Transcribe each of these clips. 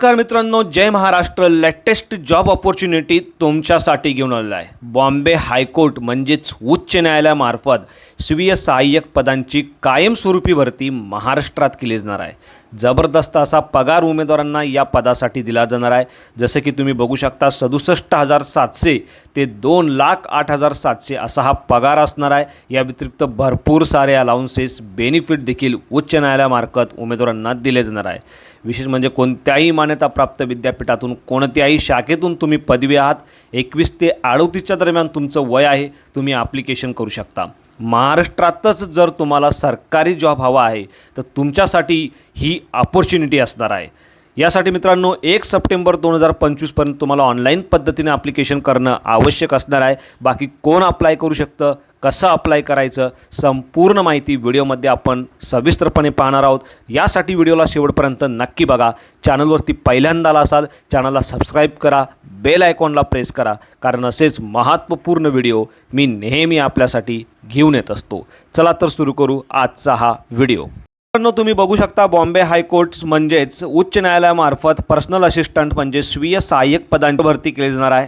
नमस्कार मित्रांनो जय महाराष्ट्र. लेटेस्ट जॉब ऑपॉर्च्युनिटी तुमच्यासाठी घेऊन आलेला आहे. बॉम्बे हायकोर्ट म्हणजेच उच्च न्यायालयामार्फत स्वीय सहाय्यक पदांची कायमस्वरूपी भरती महाराष्ट्रात केली जाणार आहे. जबरदस्त असा पगार उमेदवारांना या पदासाठी दिला जाणार आहे. जसं की तुम्ही बघू शकता सदुसष्ट हजार सातशे ते दोन लाख आठ हजार सातशे असा हा पगार असणार आहे. या व्यतिरिक्त भरपूर सारे अलाउन्सेस बेनिफिट देखील उच्च न्यायालयामार्फत उमेदवारांना दिले जाणार आहे. विशेष म्हणजे कोणत्याही मान्यताप्राप्त विद्यापीठातून कोणत्याही शाखेतून तुम्ही पदवी आहात. एकवीस ते अडोतीसच्या दरम्यान तुमचं वय आहे. तुम्ही ॲप्लिकेशन करू शकता. महाराष्ट्रातच जर तुम्हाला सरकारी जॉब हवा आहे तर तुमच्यासाठी ही ऑपॉर्च्युनिटी असणार आहे. यासाठी मित्रांनो एक सप्टेंबर दोन हजार पंचवीसपर्यंत तुम्हाला ऑनलाईन पद्धतीने ॲप्लिकेशन करणं आवश्यक असणार आहे. बाकी कोण अप्लाय करू शकतं कसं अप्लाय करायचं संपूर्ण माहिती व्हिडिओमध्ये आपण सविस्तरपणे पाहणार आहोत. यासाठी व्हिडिओला शेवटपर्यंत नक्की बघा. चॅनलवरती पहिल्यांदा आला असाल चॅनलला सबस्क्राईब करा बेल आयकॉनला प्रेस करा कारण असेच महत्त्वपूर्ण व्हिडिओ मी नेहमी आपल्यासाठी घेऊन येत असतो. चला तर सुरू करू आजचा हा व्हिडिओ. मित्रांनो तुम्ही बघू शकता बॉम्बे हायकोर्ट म्हणजेच उच्च न्यायालयामार्फत पर्सनल असिस्टंट म्हणजे स्वीय सहाय्यक पदांची भरती केली जाणार आहे.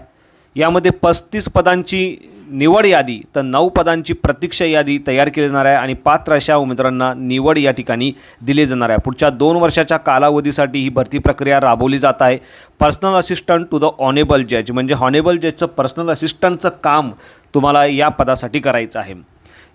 यामध्ये पस्तीस पदांची निवड यादी तर नऊ पदांची प्रतीक्षा यादी तयार केली जाणार आहे आणि पात्र अशा उमेदवारांना निवड या ठिकाणी दिली जाणार आहे. पुढच्या दोन वर्षाच्या कालावधीसाठी ही भरती प्रक्रिया राबवली जात आहे. Personal assistant to the honourable जज म्हणजे हॉनेबल जजचं पर्सनल असिस्टंटचं काम तुम्हाला या पदासाठी करायचं आहे.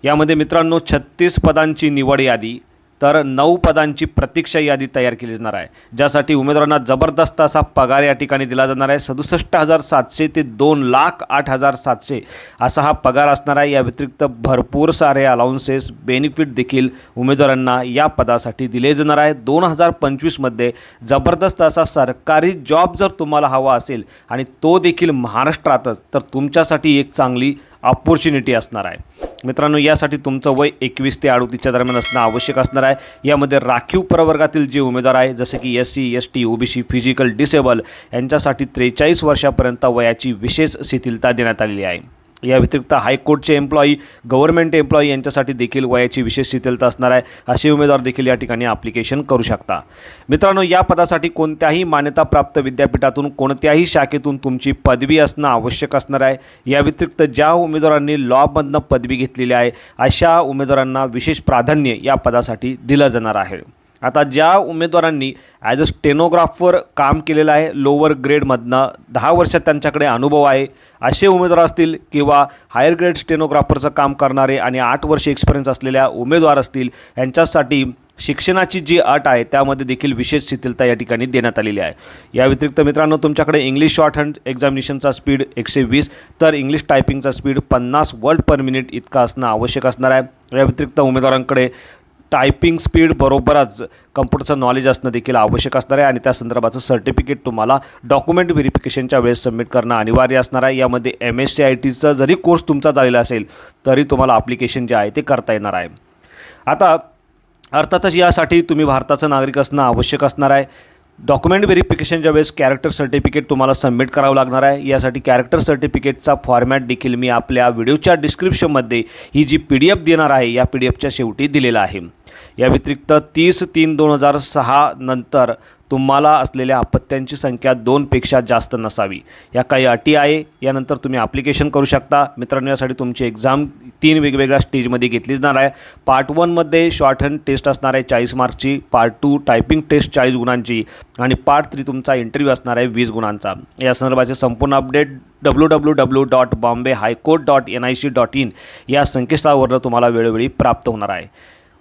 यामध्ये मित्रांनो छत्तीस पदांची निवड यादी तर नऊ पदांची प्रतीक्षा यादी तयार केली जाणार आहे ज्यासाठी उमेदवारांना जबरदस्त असा पगार या ठिकाणी दिला जाणार आहे. सदुसष्ट हजार सातशे ते दोन लाख आठ हजार सातशे असा हा पगार असणार आहे. या व्यतिरिक्त भरपूर सारे अलाउन्सेस बेनिफिट देखील उमेदवारांना या पदासाठी दिले जाणार आहे. दोन हजार पंचवीसमध्ये जबरदस्त असा सरकारी जॉब जर तुम्हाला हवा असेल आणि तो देखील महाराष्ट्रातच तर तुमच्यासाठी एक चांगली ऑपॉर्च्युनिटी असणार आहे. मित्रांनो यासाठी तुमचं वय एकवीस ते अडतीसच्या दरम्यान असणं आवश्यक असणार आहे. यामध्ये राखीव प्रवर्गातील जे उमेदवार आहे जसे की S C S T OBC physical disable यांच्यासाठी त्रेचाळीस वर्षापर्यंत वयाची विशेष शिथिलता देण्यात आलेली आहे. या व्यतिरिक्त हायकोर्टचे एम्प्लॉई गव्हर्नमेंट एम्प्लॉई यांच्यासाठी देखील वयाची विशेष शिथिलता असणार आहे असे उमेदवार देखील या ठिकाणी ॲप्लिकेशन करू शकता. मित्रांनो या पदासाठी कोणत्याही मान्यताप्राप्त विद्यापीठातून कोणत्याही शाखेतून तुमची पदवी असणं आवश्यक असणार आहे. या व्यतिरिक्त ज्या उमेदवारांनी लॉमधनं पदवी घेतलेली आहे अशा उमेदवारांना विशेष प्राधान्य या पदासाठी दिलं जाणार आहे. आता ज्या उमेदवारांनी ॲज अ स्टेनोग्राफर काम केलेलं आहे लोअर ग्रेडमधनं दहा वर्षात त्यांच्याकडे अनुभव आहे असे उमेदवार असतील किंवा हायर ग्रेड स्टेनोग्राफरचं काम करणारे आणि आठ वर्ष एक्सपिरियन्स असलेल्या उमेदवार असतील यांच्यासाठी शिक्षणाची जी अट आहे त्यामध्ये देखील विशेष शिथिलता या ठिकाणी देण्यात आलेली आहे. या व्यतिरिक्त मित्रांनो तुमच्याकडे इंग्लिश शॉर्ट हँड एक्झामिनेशनचा स्पीड एकशे वीस तर इंग्लिश टायपिंगचा स्पीड पन्नास वर्ड पर मिनिट इतका असणं आवश्यक असणार आहे. या व्यतिरिक्त उमेदवारांकडे टायपिंग स्पीड बरोबरच कम्प्युटरचं नॉलेज असणं देखील आवश्यक असणार आहे आणि त्या संदर्भाचं सर्टिफिकेट तुम्हाला डॉक्युमेंट व्हेरिफिकेशनच्या वेळेस सबमिट करणं अनिवार्य असणार आहे. यामध्ये एम एस सी आय टीचा जरी कोर्स तुमचा झालेला असेल तरी तुम्हाला अप्लिकेशन जे आहे ते करता येणार आहे. आता अर्थातच यासाठी तुम्ही भारताचं नागरिक असणं आवश्यक असणार आहे. डॉक्युमेंट व्हेरिफिकेशनच्या वेळेस कॅरेक्टर सर्टिफिकेट तुम्हाला सबमिट करावं लागणार आहे. यासाठी कॅरेक्टर सर्टिफिकेटचा फॉर्मॅट देखील मी आपल्या व्हिडिओच्या डिस्क्रिप्शनमध्ये ही जी पी डी एफ देणार आहे या पी डी एफच्या शेवटी दिलेला आहे. या व्यतिरिक्त तीस तीन दोन हजार सहा नंतर तुम्हाला असलेल्या अपत्यांची संख्या दोनपेक्षा जास्त नसावी. या काही अटी आहे यानंतर तुम्ही ॲप्लिकेशन करू शकता. मित्रांनो यासाठी तुमची एक्झाम तीन वेगवेगळ्या स्टेजमध्ये घेतली जाणार आहे. पार्ट वनमध्ये शॉर्ट हँड टेस्ट असणार आहे चाळीस मार्कची पार्ट टू टायपिंग टेस्ट चाळीस गुणांची. आणि पार्ट थ्री तुमचा इंटरव्ह्यू असणार आहे वीस गुणांचा. या संदर्भाचे संपूर्ण update W W W dot Bombay high court dot N I C dot in या संकेतस्थळावरनं तुम्हाला वेळोवेळी प्राप्त होणार आहे.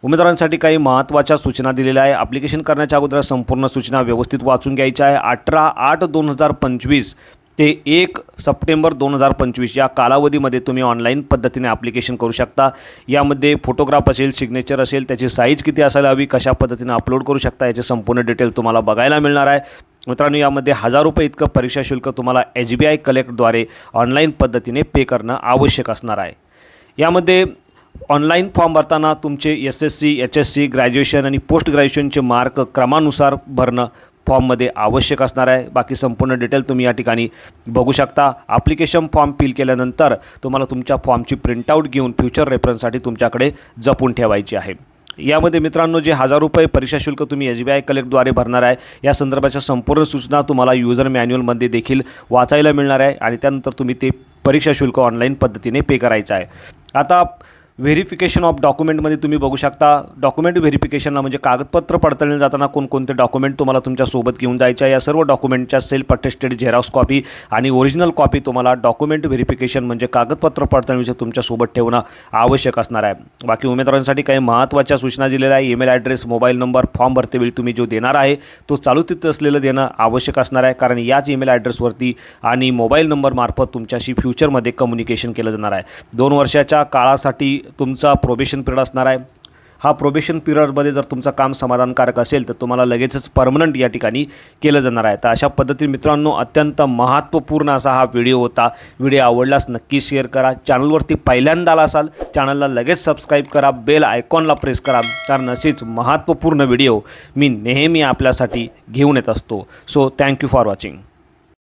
उमेदवारांसाठी काही महत्त्वाच्या सूचना दिलेल्या आहे ॲप्लिकेशन करण्याच्या अगोदर संपूर्ण सूचना व्यवस्थित वाचून घ्यायच्या आहे अठरा आठ दोन हजार पंचवीस ते एक सप्टेंबर दोन हजार पंचवीस या कालावधीमध्ये तुम्ही ऑनलाईन पद्धतीने ॲप्लिकेशन करू शकता. यामध्ये फोटोग्राफ असेल सिग्नेचर असेल त्याची साईज किती असायला हवी कशा पद्धतीने अपलोड करू शकता याचे संपूर्ण डिटेल तुम्हाला बघायला मिळणार आहे. मित्रांनो यामध्ये हजार रुपये इतकं परीक्षा शुल्क तुम्हाला एच बी आय कलेक्टद्वारे ऑनलाईन पद्धतीने पे करणं आवश्यक असणार आहे. यामध्ये ऑनलाईन फॉर्म भरताना तुमचे S S C H S C graduation आणि पोस्ट ग्रॅज्युएशनचे मार्क क्रमानुसार भरणं फॉर्ममध्ये आवश्यक असणार आहे. बाकी संपूर्ण डिटेल तुम्ही या ठिकाणी बघू शकता. ॲप्लिकेशन फॉर्म फिल केल्यानंतर तुम्हाला तुमच्या फॉर्मची प्रिंटआउट घेऊन फ्युचर रेफरन्ससाठी तुमच्याकडे जपून ठेवायची आहे. यामध्ये मित्रांनो जे हजार रुपये परीक्षा शुल्क तुम्ही एस बी आय कलेक्टद्वारे भरणार आहे या संदर्भाच्या संपूर्ण सूचना तुम्हाला युजर मॅन्युअलमध्ये देखील वाचायला मिळणार आहे आणि त्यानंतर तुम्ही ते परीक्षा शुल्क ऑनलाईन पद्धतीने पे करायचं आहे. आता व्हेरिफिकेशन ऑफ डॉक्युमेंटमध्ये तुम्ही बघू शकता. डॉक्युमेंट व्हेरिफिकेशनला म्हणजे कागदपत्र पडताळणी जाताना कोणकोणते डॉक्युमेंट तुम्हाला तुमच्यासोबत घेऊन जायचे आहे. या सर्व डॉक्युमेंटच्या सेल्फ अटेस्टेड झेरॉक्स कॉपी आणि ओरिजिनल कॉपी तुम्हाला डॉक्युमेंट व्हेरिफिकेशन म्हणजे कागदपत्र पडताळणीचे तुमच्यासोबत ठेवणं आवश्यक असणार आहे. बाकी उमेदवारांसाठी काही महत्त्वाच्या सूचना दिलेल्या आहे. Email address mobile number form भरतेवेळी तुम्ही जो देणार आहे तो चालू तिथं असलेलं देणं आवश्यक असणार आहे. कारण याच ईमेल ॲड्रेसवरती आणि मोबाईल नंबरमार्फत तुमच्याशी फ्युचरमध्ये कम्युनिकेशन केलं जाणार आहे. दोन वर्षाच्या काळासाठी तुमचा प्रोबेशन पिरियड असणार आहे. हा प्रोबेशन पिरियडमध्ये जर तुमचं काम समाधानकारक असेल तर तुम्हाला लगेचच परमनंट या ठिकाणी केलं जाणार आहे. तर अशा पद्धतीने मित्रांनो अत्यंत महत्त्वपूर्ण असा हा व्हिडिओ होता. व्हिडिओ आवडल्यास नक्की शेअर करा. चॅनलवरती पहिल्यांदा आला असाल चॅनलला लगेच सबस्क्राईब करा. बेल आयकॉनला प्रेस करा. कारण असेच महत्त्वपूर्ण व्हिडिओ मी नेहमी आपल्यासाठी घेऊन येत असतो. So thank you for watching